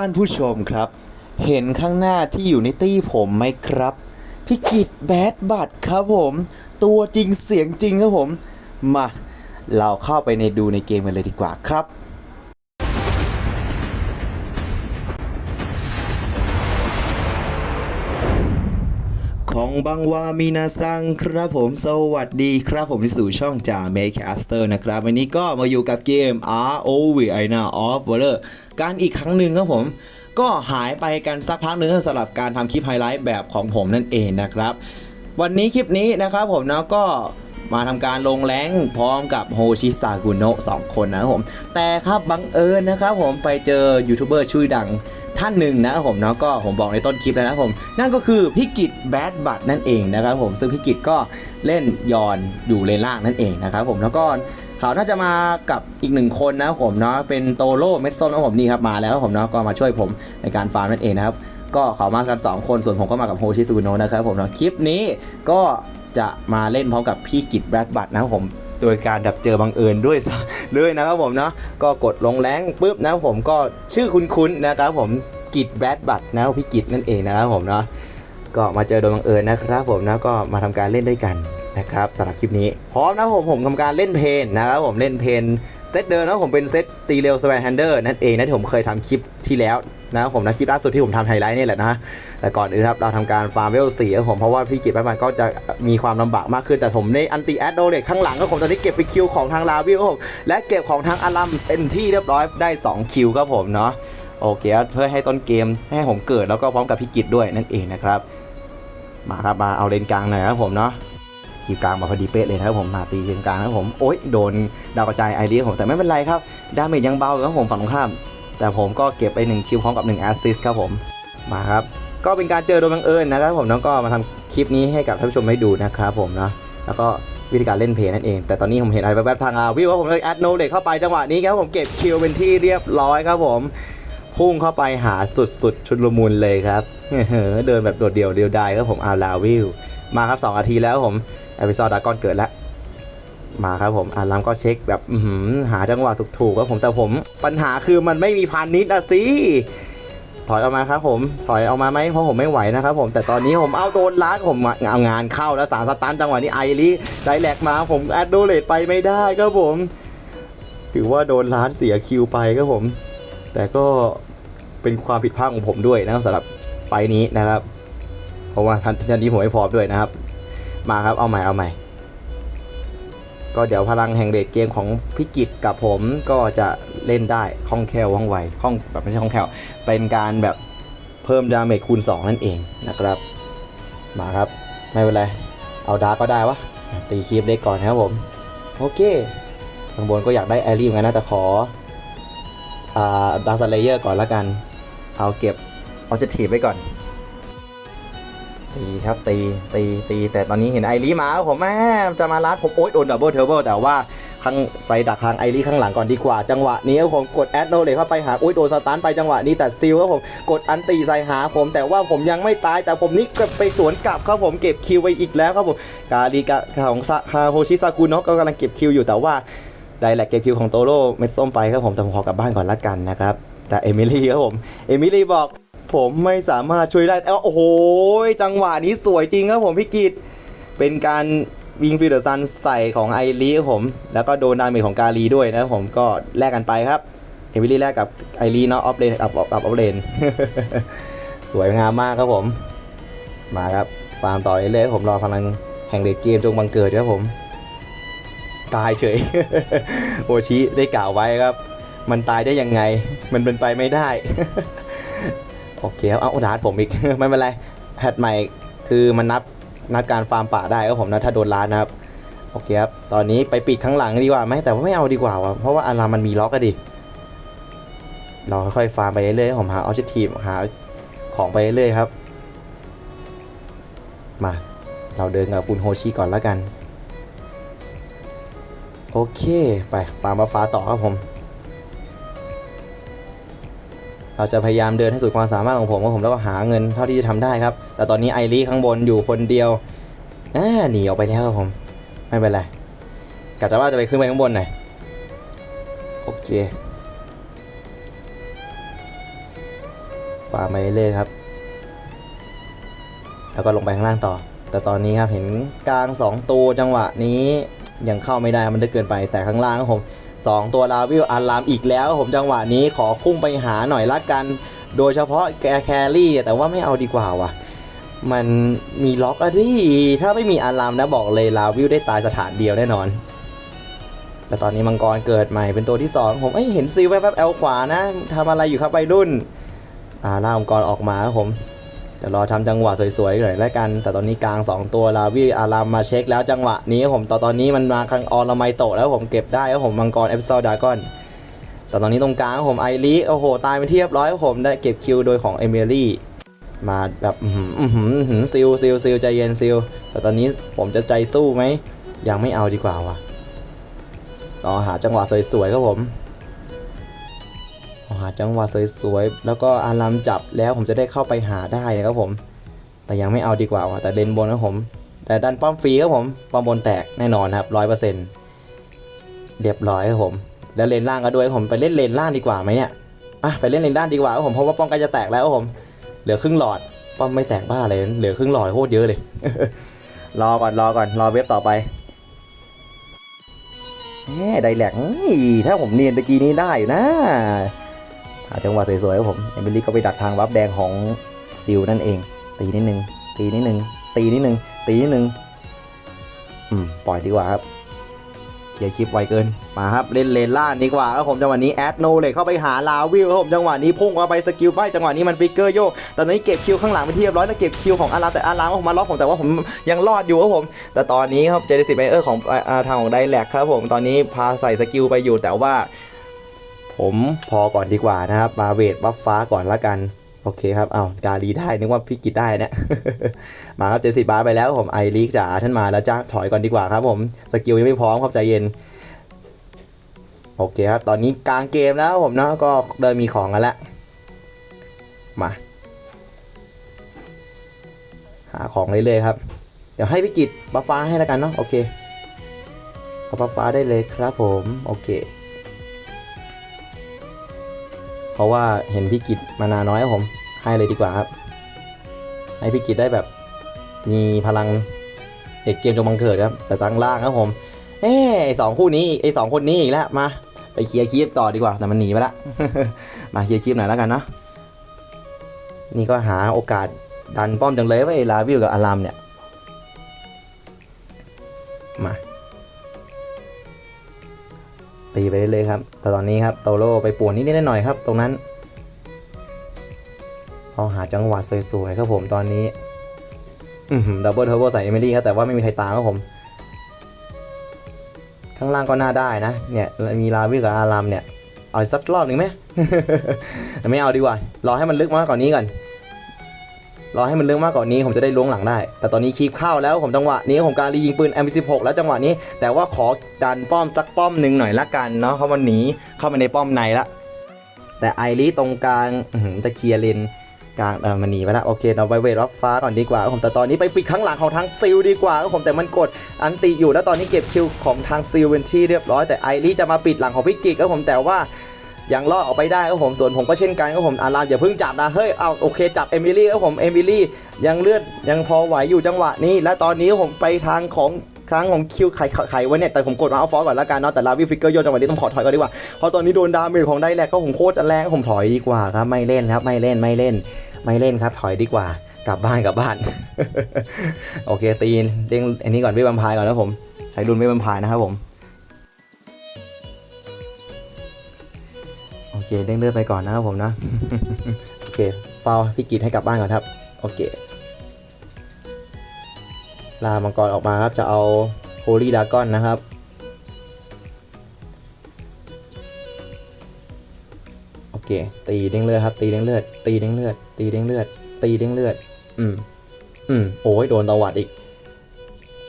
ท่านผู้ชมครับ เห็นข้างหน้าที่อยู่ในตี้ผมไหมครับพี่กิตแบดบัตครับผม ตัวจริงเสียงจริงครับผม มา เราเข้าไปในดูในเกมกันเลยดีกว่าครับ ของบังวามีนาซังครับผมสวัสดีครับผมที่สู่ช่องจ่าเมคแคสเตอร์นะครับ วันนี้ก็มาอยู่กับเกม ROV I n a of Valor การอีกครั้งหนึ่งครับผมก็หายไปกันสักพักหนึ่งสำหรับการทำคลิปไฮไลท์แบบของผมนั่นเองนะครับ วันนี้คลิปนี้นะครับผมนะก็ มาทำการลงแรงพร้อมกับโฮชิซากุโนะสองคนนะครับผม แต่ครับบังเอิญนะครับผมไปเจอยูทูบเบอร์ชื่อดังท่านหนึ่งนะครับผมเนาะก็ผมบอกในต้นคลิปแล้วนะครับผม นั่นก็คือพี่กิจแบดบัตนั่นเองนะครับผมซึ่งพี่กิจก็เล่นยอนอยู่เลนล่างนั่นเองนะครับผมแล้วก็เขาน่าจะมากับอีกหนึ่งคนนะครับผมเนาะเป็นโตโร่เม็ดส้มนะครับผมนี่ครับมาแล้วครับผมเนาะก็มาช่วยผมในการฟาร์มนั่นเองนะครับก็เขามากัน 2 คนส่วนผมก็มากับโฮชิซูโนะนะครับผมเนาะคลิปนี้ก็ จะมาเล่นพร้อมกับพี่กิจแบดบัตนะครับผมโดยการดับเจอบังเอิญด้วยเลยนะครับผมเนาะก็กดลงแรงปุ๊บนะครับผมก็ชื่อคุ้นๆนะครับผมกิจแบดบัตนะครับพี่กิจนั่นเองนะครับผมเนาะก็มาเจอโดยบังเอิญนะครับผมนะก็มาทำการเล่นด้วยกัน นะครับสำหรับคลิปนี้ พร้อมนะผมผมทำการเล่นเพลนนะครับผมเล่นเพลนเซตเดิมนะผมเป็นเซตตีเร็วสแวนแฮนเดอร์นั่นเองนะที่ผมเคยทำคลิปที่แล้วนะครับผมนะคลิปล่าสุดที่ผมทำไฮไลท์นี่แหละนะแต่ก่อนอื่นครับเราทำการฟาร์มเวลสี่ครับผมเพราะว่าพี่กิจแบทมันก็จะมีความลำบากมากขึ้นแต่ผมในอันติแอดโดเลตข้างหลังครับผมตอนนี้เก็บไปคิวของทางลาวิวครับผมและเก็บของทางอารัมเป็นที่เรียบร้อยได้ 2 คิวครับผมเนาะโอเคเพื่อให้ต้นเกมให้ผมเกิดแล้วก็พร้อมกับพี่กิจด้วยนั่นเองนะครับมาครับมาเอาเลนกลางหน่อยครับผมเนาะ ทีมกลางมาพอดีเป๊ะเลยนะครับผมมาตีทีมกลางนะครับผมโอ๊ยโดนดาวกระจายไอรีผมแต่ไม่เป็นไรครับดาเมจยังเบาครับผมฝั่งตรงข้าม แต่ผมก็เก็บไป1คิวพร้อมกับ1แอสซิสครับผมมาครับก็เป็นการเจอโดยบังเอิญนะครับผมแล้วก็มาทำคลิปนี้ให้กับท่านผู้ชมได้ดูนะครับผมนะแล้วก็วิธีการเล่นเพลย์นั่นเอง แต่ตอนนี้ผมเห็นอะไรแวบๆทางอาวิวว่าผมเลยแอดโนเลเข้าไปจังหวะนี้ครับผมเก็บคิวเป็นที่เรียบร้อยครับผมพุ่งเข้าไปหาสุดๆ ชุดลมุนเลยครับเดินแบบโดดเดี่ยวเดียวดายครับผมอาลาวิวมาครับ2นาทีแล้วผม อพิซอดดากอนเกิดแล้วมาครับผมอารัมก็เช็คแบบหาจังหวะสุกถูกครับผมแต่ผมปัญหาคือมันไม่มีพันนิดอะสิถอยออกมาครับผมถอยออกมาไหมเพราะผมไม่ไหวนะครับผมแต่ตอนนี้ผมเอาโดนล้างผมเอางานเข้าแล้วสามสตันจังหวะนี้ไอรีไดแลกมาผมแอดโดเลตไปไม่ได้ครับผม ถือว่าโดนล้านเสียคิวไปครับผม แต่ก็เป็นความผิดพลาดของผมด้วยนะสำหรับไฟนี้นะครับ เพราะว่าทันทันทีผมไม่พร้อมด้วยนะครับ มาครับเอาใหม่เอาใหม่ ก็เดี๋ยวพลังแห่งเดชเกมของพิกิจกับผมก็จะเล่นได้คล่องแคล่วว่องไวคล่องแบบไม่ใช่คล่องแคล่วเป็นการแบบเพิ่มดาเมจคูณ 2 นั่นเองนะครับ มาครับ ไม่เป็นไร เอาดาร์ก็ได้วะ ตีคีบเล็กก่อนนะครับผม โอเคข้างบนก็อยากได้แอรี่เหมือนกันนะแต่ขออดาร์สเลเยอร์ก่อนละกัน เอาเก็บออเจทีฟไว้ก่อน ตีครับตีตีตีแต่ตอนนี้เห็นไอรีมาครับผมแม่จะมาลัดผมโอ๊ยโดนดับเบิลเทอร์เบิลแต่ว่าข้างไปดักทางไอรีข้างหลังก่อนดีกว่า จังหวะนี้ผมกดแอดโนเลยเข้าไปหาโอ๊ยโดนสตันไปจังหวะนี้แต่ซิลครับผมกดอันตีใส่หาผม แต่ว่าผมยังไม่ตายแต่ผมนี่ก็ไปสวนกลับครับผมเก็บคิวไปอีกแล้วครับผมกาลีกาของซาฮาโฮชิซากุนก็กำลังเก็บคิวอยู่แต่ว่าไดแลกเก็บคิวของโตโร่เม็ดส้มไปครับผมแต่ผมขอกลับบ้านก่อนละกันนะครับแต่เอมิลี่ครับผมเอมิลี่บอก ผมไม่สามารถช่วยได้แต่ว่าโอ้โหจังหวะนี้สวยจริงครับผมพี่กิตเป็นการวิงฟิลเดอร์ซันใส่ของไอรีครับผม แล้วก็โดนดาเมจของกาลีด้วยนะผมก็แลกกันไปครับ เฮมิลี่แลกกับไอรีเนาะออฟเลนกับกับออฟเลนสวยงามมากครับผม มาครับฟาร์มต่อเรื่อยๆผมรอพลังแห่งเดดเกมจงบังเกิดครับผม ตายเฉยโอชิได้กล่าวไว้ครับ มันตายได้ยังไง มันเป็นไปไม่ได้ อเคครับเอาดาร์ผมอีก ไม่เป็นไรแพทใหม่คือมันนับนัดการฟาร์มป่าได้ครับผมนะถ้าโดนล้านนะครับโอเคครับตอนนี้ไปปิดข้างหลังดีกว่าไหมแต่ว่าไม่เอาดีกว่าเพราะว่าอารามันมีล็อกก็ดิเราค่อยๆฟาร์มไปเรื่อยๆผมหาออ j ทีฟหาของไปเรื่อยๆครับ มาเราเดินกับคุณโฮชิก่อนแล้วกัน โอเค ไปฟาร์มมาฟ้าต่อครับผม เราจะพยายามเดินให้สุดความสามารถของผมครับผมแล้วก็หาเงินเท่าที่จะทำได้ครับ แต่ตอนนี้ไอรีข้างบนอยู่คนเดียวน่าหนีออกไปแล้วครับผม ไม่เป็นไรกะจะว่าจะไปขึ้นไปข้างบนหน่อยโอเคาร์มไปเรื่อยครับ แล้วก็ลงไปข้างล่างต่อ แต่ตอนนี้ครับเห็นกลาง 2 ตัวจังหวะนี้ยังเข้าไม่ได้มันได้เกินไปแต่ข้างล่างครับผม 2 ตัวลาวิลอารามอีกแล้ว ผมจังหวะนี้ขอพุ่งไปหาหน่อยละกัน โดยเฉพาะแกแครี่เนี่ยแต่ว่าไม่เอาดีกว่าว่ะมันมีล็อกอะดิถ้าไม่มีอารามนะบอกเลยลาวิลได้ตายสถานเดียวแน่นอนแต่ตอนนี้มังกรเกิดใหม่เป็นตัวที่ 2 ผมเอ้ยเห็นซิลแวบๆแอลขวานะทำอะไรอยู่ครับวัยรุ่นอ่าล่ามังกรออกมาครับผม เดี๋ยวรอทำจังหวะสวยๆหน่อยแล้วกัน แต่ตอนนี้กลาง 2 ตัวลาวิอารามมาเช็คแล้วจังหวะนี้ผมตอนตอนนี้มันมาคังออนละไมโตแล้วผมเก็บได้ครับผมมังกรเอฟซอลดากอนแต่ตอนนี้ตรงกลางผมไอริโอ้โห ตายไปนที่เรียบร้อยผมได้เก็บคิวโดยของเอมิลี่มาแบบซิลซิลซิลใจเย็นซิลแต่ตอนนี้ผมจะใจสู้ไหมยังไม่เอาดีกว่าวะรอหาจังหวะสวยๆครับผม หาจังหวะสวยๆ แล้วก็อารามจับแล้วผมจะได้เข้าไปหาได้นะครับผม แต่ยังไม่เอาดีกว่าว่ะแต่เลนบนนะครับผม แต่ดันป้อมฟรีครับผม ป้อมบนแตกแน่นอนครับร้อยเปอร์เซ็นต์เรียบร้อยครับผม แล้วเลนล่างก็ด้วยผมไปเล่นเลนล่างดีกว่าไหมเนี่ย อะไปเล่นเลนล่างดีกว่าครับผม เพราะว่าป้อมใกล้จะแตกแล้วครับผม เหลือครึ่งหลอด ป้อมไม่แตกบ้าเลย เหลือครึ่งหลอดโคตรเยอะเลย รอก่อนรอก่อนรอเว็บต่อไปแหมไดแลกถ้าผมเนียนตะกี้นี้ได้อยู่นะ หาจังหวะสวยๆครับผมเอมิลี่ก็ไปดักทางวับแดงของซิลนั่นเอง ตีนิดนึง ตีนิดนึง ตีนิดนึง ตีนิดนึง อืม ปล่อยดีกว่าครับเคลียร์คลิปไวเกิน มาครับ เล่นเลนล่าดีกว่าครับผมจังหวะนี้แอดโนเลยเข้าไปหาลาวิลครับผมจังหวะนี้พุ่งเข้าไปสกิลไปจังหวะนี้มันฟิกเกอร์โยกแต่ตอนนี้เก็บคิวข้างหลังไปนที่เรียบร้อยแล้วเก็บคิวของอารามแต่อารามมาล็อกผมแต่ว่าผมยังรอดอยู่ครับผม แต่ตอนนี้ครับเจเดสิบไบเออร์ของอาทางของไดแลกครับผมตอนนี้พาใส่สกิลไปอยู่แต่ว่า ผมพอก่อนดีกว่านะครับ มาเวทบัฟฟ้าก่อนละกันโอเคครับเอากาลีได้ นึกว่าพี่กิจได้เนะ มาครับเจสิบาทไปแล้วผมไอลีกจ๋าท่านมาแล้วจ้าถอยก่อนดีกว่าครับผมสกิลยังไม่พร้อมครับใจเย็น โอเคครับ ตอนนี้กลางเกมแล้วผมเนาะก็เริ่มมีของกันล้วมา หาของเรื่อยๆครับ เดี๋ยวให้พี่กิจบัฟฟ้าให้แล้วกันเนาะโอเคเอาบัฟฟ้าได้เลยครับผม โอเค เพราะว่าเห็นพี่กิจมานาน้อยครับผม ให้เลยดีกว่าครับ ให้พี่กิจได้แบบ มีพลังเอกเกมจงบังเกิดครับ แต่ตั้งล่างครับผม เอ้ไอสองคู่นี้ไอสองคนนี้อีกแล้วมาไปเคลียร์คลิปต่อดีกว่าแต่มันหนีไปละ มาเคลียร์คลิปหน่อยแล้วกันเนาะนี่ก็หาโอกาสดันป้อมจังเลยว่าไอลาวิวกับอารามเนี่ย มา ตีไปเรื่อยๆครับแต่ตอนนี้ครับโตโร่ไปป่วนนิดๆหน่อยๆครับ ตรงนั้นเราหาจังหวะสวยๆครับผมตอนนี้ดับเบิลเทอร์โบใส่เอมิลี่ครับแต่ว่าไม่มีใครตามครับผม ข้างล่างก็น่าได้นะ เนี่ยมีลาวิกับอารามเนี่ย เอาสักรอบหนึ่งไหมแต่ไม่เอาดีกว่า รอให้มันลึกมากกว่านี้ก่อน รอให้มันลึกมากกว่านี้ผมจะได้ล้วงหลังได้ แต่ตอนนี้คีบเข้าแล้วผมจังหวะนี้ผมการรียิงปืน M16 แล้วจังหวะนี้ แต่ว่าขอดันป้อมสักป้อมหนึ่งหน่อยละกันเนาะเพราะมันหนีเข้าไปในป้อมในละแต่ไอรีตรงกลางจะเคลียร์เลนกลางเออมันหนีไปละโอเคเราไปเวทรับฟ้าก่อนดีกว่าผมแต่ตอนนี้ไปปิดข้างหลังของทางซิลดีกว่าผมแต่มันกดอันติอยู่แล้วตอนนี้เก็บคิวของทางซิลเป็นที่เรียบร้อยแต่ไอรีจะมาปิดหลังของพิกิกครับผมแต่ว่า ยังรอดออกไปได้ครับผมส่วนผมก็เช่นกันครับผมอารามอย่าเพิ่งจับนะเฮ้ยเอาโอเคจับเอมิลี่ครับผมเอมิลี่ยังเลือดยังพอไหวอยู่จังหวะนี้ และตอนนี้ผมไปทางของครั้งของคิวไข่ไข่ไว้เนี่ยแต่ผมกดมาเอาฟอสก่อนละกันเนาะแต่ลาวิฟิกเกอร์โยจังหวะนี้ต้องขอถอยก่อนดีกว่าเพราะตอนนี้โดนดาเมจของได้แลกก็ผมโคตรจะแรงผมถอยดีกว่าครับไม่เล่นครับไม่เล่นไม่เล่น ไม่เล่นครับถอยดีกว่ากลับบ้านกลับบ้าน โอเคตีนเด้งอันนี้ก่อนเวบัมพายก่อนนะผมใช้รุนเวบัมพายนะครับผม เคเด้งเลือดไปก่อนนะครับผมนะ โอเคฟาวพี่กิจให้กลับบ้านก่อนครับ โอเค ลามังกรออกมาครับ จะเอาโฮลี่ดากอนนะครับ โอเค ตีเด้งเลือดครับ ตีเด้งเลือด ตีเด้งเลือด ตีเด้งเลือด ตีเด้งเลือด อืม อืม โอ้ยโดนตวัดอีก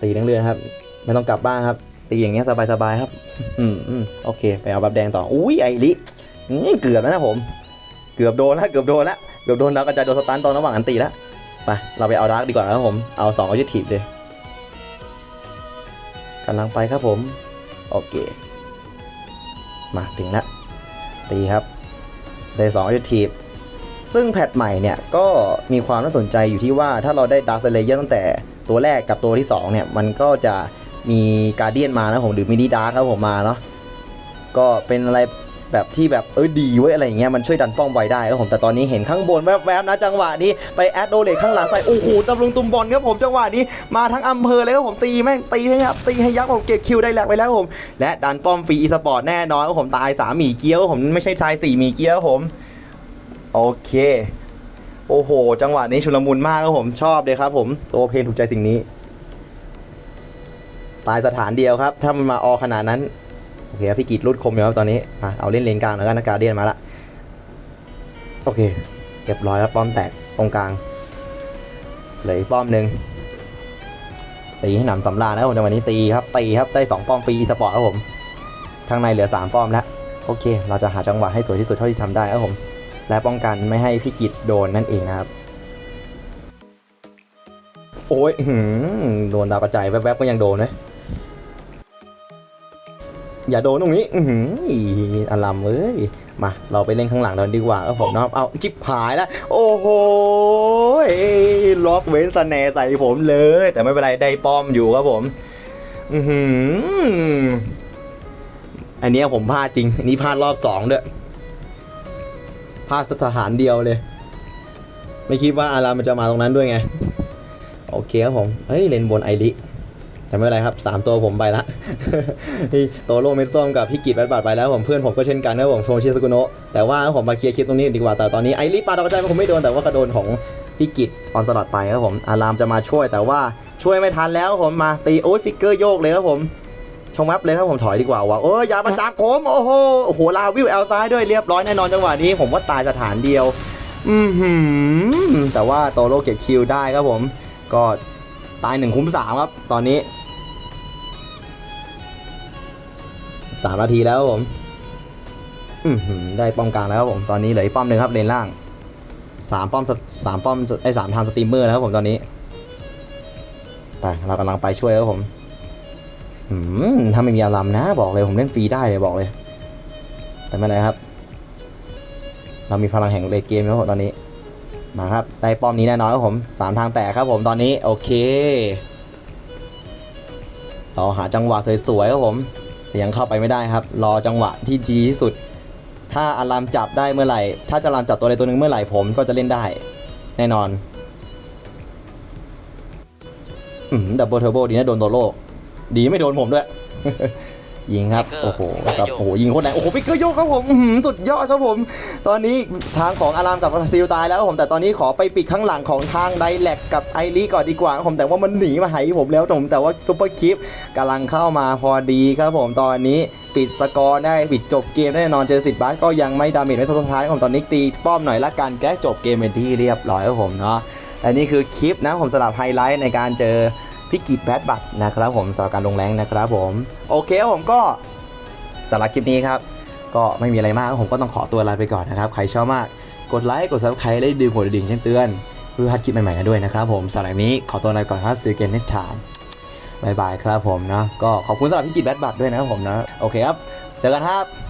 ตีเด้งเลือดครับ ไม่ต้องกลับบ้านครับ ตีอย่างเงี้ยสบายๆครับ อืมอืมโอเค ไปเอาบับแดงต่อ อุ้ยไอริ เกือบแล้วนะผม เกือบโดนแล้วเกือบโดนแล้วเกือบโดนดาวกระจายโดนสตันตอนระหว่างอันตีแล้วไปเราไปเอาดาร์กดีกว่าครับผมเอา2ออจิทีฟเลยกำลังไปครับผมโอเคมาถึงแล้วตีครับได้2ออจิทีฟซึ่งแพทใหม่เนี่ยก็มีความน่าสนใจอยู่ที่ว่าถ้าเราได้ดาร์ l เลเยอร์ตั้งแต่ตัวแรกกับตัวที่2เนี่ยมันก็จะมีการเดียนมานะผมหรือมินิดาร์ครับผมมาเนาะก็เป็นอะไร แบบที่แบบเออดีเว้ยอะไรอย่างเงี้ยมันช่วยดันป้อมไวได้ครับผมแต่ตอนนี้เห็นข้างบนแวบๆนะจังหวะนี้ไปแอดโดเลข้างหลังใส่โอ้โหตำลุงตุมบอลครับผมจังหวะนี้มาทั้งอำเภอเลยครับผมตีแม่งตีให้ยับตีให้ยับผมเก็บคิวได้แหลกไปแล้วผม และดันป้อมฟรีอีสปอร์ตแน่นอนครับผมตายสามหมีเกี้ยวผมไม่ใช่ชายสี่หมีเกี้ยวผมโอเค โอ้โห จังหวะนี้ชุลมุนมากครับผมชอบเลยครับผมตัวเพนถูกใจสิ่งนี้ ตายสถานเดียวครับ ถ้ามันมาออขนาดนั้น โอเคพี่กีดรุดคมอยู่ครับตอนนี้อะเอาเล่นเลนกลางแล้วกันนะการเดียนมาละโอเคเรียบร้อยครับป้อมแตกตรงกลางเหลือป้อมหนึ่งตีให้หนำสำราญนะครับผมจังหวะนี้ตีครับตีครับได้สองป้อมฟรีสปอร์ตครับผมข้างในเหลือสามป้อมแล้วโอเค เราจะหาจังหวะให้สวยที่สุดเท่าที่ทำได้ครับผม และป้องกันไม่ให้พี่กิจโดนนั่นเองนะครับ โอ้ยหือโดนดาวกระจายแวบๆก็ยังโดนเลย อย่าโดนตรงนี้อือหืออลัมเอ้ย มา เราไปเล่นข้างหลังเราดีกว่าครับผมเนาะเอาจิบหายแล้ว โอ้โหล็อกเว้นสแนใส่ผมเลย แต่ไม่เป็นไรได้ป้อมอยู่ครับผมอือหืออันนี้ผมพลาดจริง อันนี้พลาดรอบสองด้วยพลาดสถานเดียวเลย ไม่คิดว่าอารามันจะมาตรงนั้นด้วยไง โอเคครับผม เฮ้ยเลนบนไอริ แต่ไม่เป็นไรครับ 3 ตัวผมไปละพี่โตโรเมดส้มกับพี่กิตแบดบาดไปแล้วผมเพื่อนผมก็เช่นกันนะผมโฟชิสกุโนะแต่ว่าผมมาเคลียร์คลิปตรงนี้ดีกว่าแต่ตอนนี้ไอริปาดอกกระจายผมไม่โดนแต่ว่ากระโดนของพี่กิตออนสลัดไปครับผมอารามจะมาช่วยแต่ว่าช่วยไม่ทันแล้วผมมาตีโอ้ยฟิกเกอร์โยกเลยครับผมชงแวบเลยครับผมถอยดีกว่าว่ะเอออย่ามาจากผมโอ้โหโอ้โหลาวิวแอลซ้ายด้วยเรียบร้อยแน่นอนจังหวะนี้ผมว่าตายสถานเดียวอืมแต่ว่าโตโร่เก็บคิวได้ครับผม ก็ตายหนึ่งคุ้มสามครับ ตอนนี้ สามนาทีแล้วผมอืมได้ป้อมกลางแล้วผมตอนนี้เหลืออีกป้อมหนึ่งครับเลนล่างสามป้อมสามป้อมไอ้สามทางสตรีมเมอร์แล้วครับผมตอนนี้ไปเรากำลังไปช่วยครับผมอืมถ้าไม่มีอารัมนะ บอกเลยผมเล่นฟรีได้เลยบอกเลย แต่ไม่เป็นไรครับ เรามีพลังแห่งเลดเกมแล้วผมตอนนี้ มาครับได้ป้อมนี้แน่นอนครับผมสามทางแตกครับผมตอนนี้โอเค เราหาจังหวะสวยๆครับผม แต่ยังเข้าไปไม่ได้ครับ รอจังหวะที่ดีที่สุด ถ้าอารามจับได้เมื่อไหร่ ถ้าจะอารามจับตัวใดตัวหนึ่งเมื่อไหร่ผมก็จะเล่นได้ แน่นอน อืมดับเบิลเทอร์โบดีนะโดนโตโลดีไม่โดนผมด้วย ยิงครับ โอ้โหครับโอ้โหยิงโคตรแรงโอ้โหปิกเกอร์โยกครับผมอื้อหือสุดยอดครับผม ตอนนี้ทางของอารามกับซิลตายแล้วครับผมแต่ตอนนี้ขอไปปิดข้างหลังของทางไดแลกกับไอรีก่อนดีกว่าครับผมแต่ว่ามันหนีมาหายผมแล้วผมแต่ว่าซุปเปอร์คิปกำลังเข้ามาพอดีครับผมตอนนี้ปิดสกอร์ได้ปิดจบเกมแน่นอนเจอสิบบาสก็ยังไม่ดาเมจในสุดท้ายครับผมตอนนี้ตีป้อมหน่อยละกันแก้จบเกมเป็นที่เรียบร้อยครับผมเนาะและนี่คือคลิปนะผมสำหรับไฮไลท์ในการเจอ พี่กิแบดบัตนะครับผมสำหรับการลงแรงนะครับผมโอเคครับผมก็สำหรับคลิปนี้ครับ ก็ไม่มีอะไรมากผมก็ต้องขอตัวลาไปก่อนนะครับ ใครชอบมากกดไลค์กดซับสไครต์ได้ดึงหัวดิ่งแจ้งเตือนเพื่อพัดคลิปใหม่ๆกันด้วยนะครับผมสำหรับนี้ขอตัวลาไปก่อนครับ see you again next time บายบายครับผมนะก็ขอบคุณสำหรับพี่กิแบดบัตด้วยนะครับผมนะโอเคครับเจอกันครับ